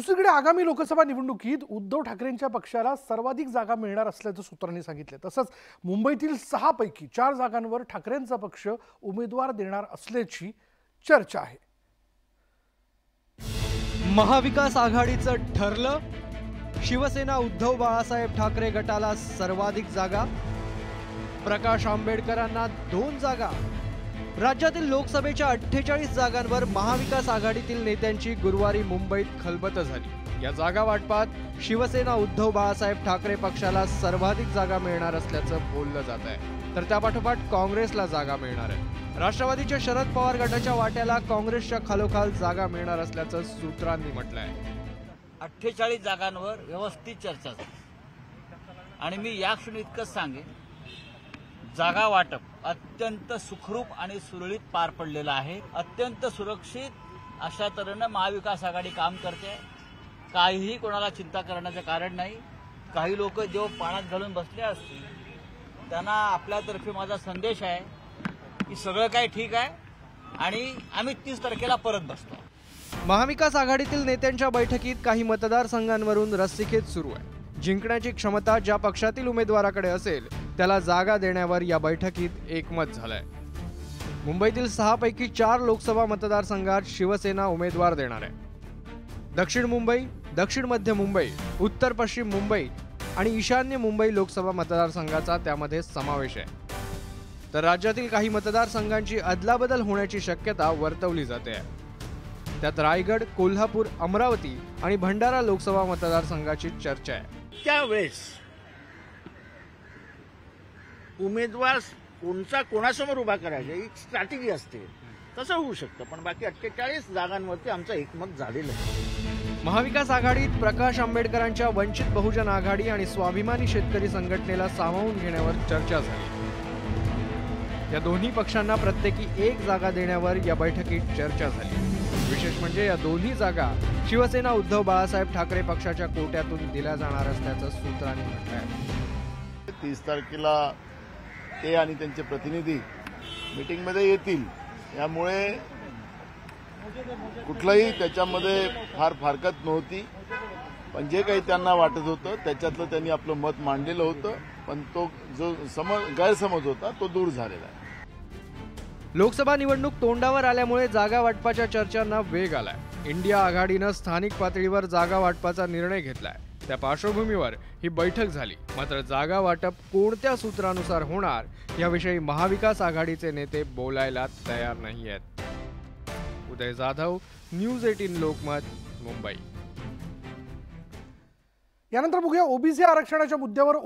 दुसरीकडे आगामी लोकसभा निवडणुकीत उद्धव ठाकरेंच्या पक्षाला सर्वाधिक जागा मिळणार असल्याचं सूत्रांनी सांगितलं. तसंच मुंबईतील सहापैकी चार जागांवर ठाकरेंचा पक्ष उमेदवार देणार असल्याची चर्चा आहे. महाविकास आघाडीचं ठरलं शिवसेना उद्धव बाळासाहेब ठाकरे गटाला सर्वाधिक जागा. प्रकाश आंबेडकरांना दोन जागा. राज्यातील लोकसभेच्या अठ्ठेचाळीस जागांवर महाविकास आघाडीतील नेत्यांची गुरुवारी मुंबईत खलबत झाली. या जागा वाटपात शिवसेना उद्धव बाळासाहेब ठाकरे पक्षाला सर्वाधिक जागा मिळणार असल्याचं बोललं जात आहे. तर त्यापाठोपाठ काँग्रेसला जागा मिळणार आहे. राष्ट्रवादीच्या शरद पवार गटाच्या वाट्याला काँग्रेसच्या खालोखाल जागा मिळणार असल्याचं सूत्रांनी म्हटलं आहे अठ्ठेचाळीस जागांवर व्यवस्थित चर्चा झाली. आणि मी या क्षणी इतकंच सांगेन जागा वाटप अत्यंत सुखरूप आणि सुरळीत पार पडलेलं आहे. अत्यंत सुरक्षित अशा तऱ्हेनं महाविकास आघाडी काम करते. काहीही कोणाला चिंता करण्याचं कारण नाही. काही लोक जेव पाण्यात घालून बसले असतील त्यांना आपल्यातर्फे माझा संदेश आहे की सगळं काही ठीक आहे आणि आम्ही तीस तारखेला परत बसतो. महाविकास आघाडीतील नेत्यांच्या बैठकीत काही मतदारसंघांवरून रस्सीखेच सुरू आहे. जिंकण्याची क्षमता ज्या पक्षातील उमेदवाराकडे असेल त्याला जागा देण्यावर या बैठकीत एकमत झालंय. मुंबईतील सहापैकी चार लोकसभा मतदारसंघात शिवसेना उमेदवार देणार आहे. दक्षिण मुंबई दक्षिण मध्य मुंबई उत्तर पश्चिम मुंबई आणि ईशान्य मुंबई लोकसभा मतदारसंघाचा त्यामध्ये समावेश आहे. तर राज्यातील काही मतदारसंघांची अदलाबदल होण्याची शक्यता वर्तवली जाते त्यात रायगड कोल्हापूर अमरावती आणि भंडारा लोकसभा मतदारसंघाची चर्चा आहे. त्यावेळेस उमेदवार कोणचा कोणासमोर उभा करायचा ही स्ट्रॅटेजी असते. तसं होऊ शकतं पण बाकी अठ्ठेचाळीस जागांवरती आमचं एकमत झालेलं आहे महाविकास आघाडीत प्रकाश आंबेडकरांच्या वंचित बहुजन आघाडी आणि स्वाभिमानी शेतकरी संघटनेला सामावून घेण्यावर चर्चा झाली. या दोन्ही पक्षांना प्रत्येकी एक जागा देण्यावर या बैठकीत चर्चा झाली. विशेष म्हणजे या दोन्ही जागा शिवसेना उद्धव बाळासाहेब ठाकरे पक्षाच्या कोट्यातून दिल्या जाणार असल्याचं सूत्रांनी म्हटलं आहे तीस तारखेला ते आणि त्यांचे प्रतिनिधी मीटिंगमध्ये येतील. यामुळे कुठलंही त्याच्यामध्ये फार फारकत नव्हती. पण जे काही त्यांना वाटत होतं त्याच्यातलं त्यांनी आपलं मत मांडलेलं होतं. पण तो जो समज गैरसमज होता तो दूर झालेला आहे. लोकसभा निवडणूक तोंडावर आल्यामुळे जागा वाटपाच्या चर्चांना वेग आलाय. इंडिया आघाडीनं स्थानिक पातळीवर जागा वाटपाचा निर्णय घेतलाय. त्या पार्श्वभूमीवर ही बैठक झाली. मात्र जागा वाटप कोणत्या सूत्रानुसार होणार याविषयी महाविकास आघाडीचे नेते बोलायला तयार नाही आहेत. Uday Jadhav news eighteen Lokmat Mumbai. यानंतर बघूया ओबीसी आरक्षणाच्या मुद्द्यावर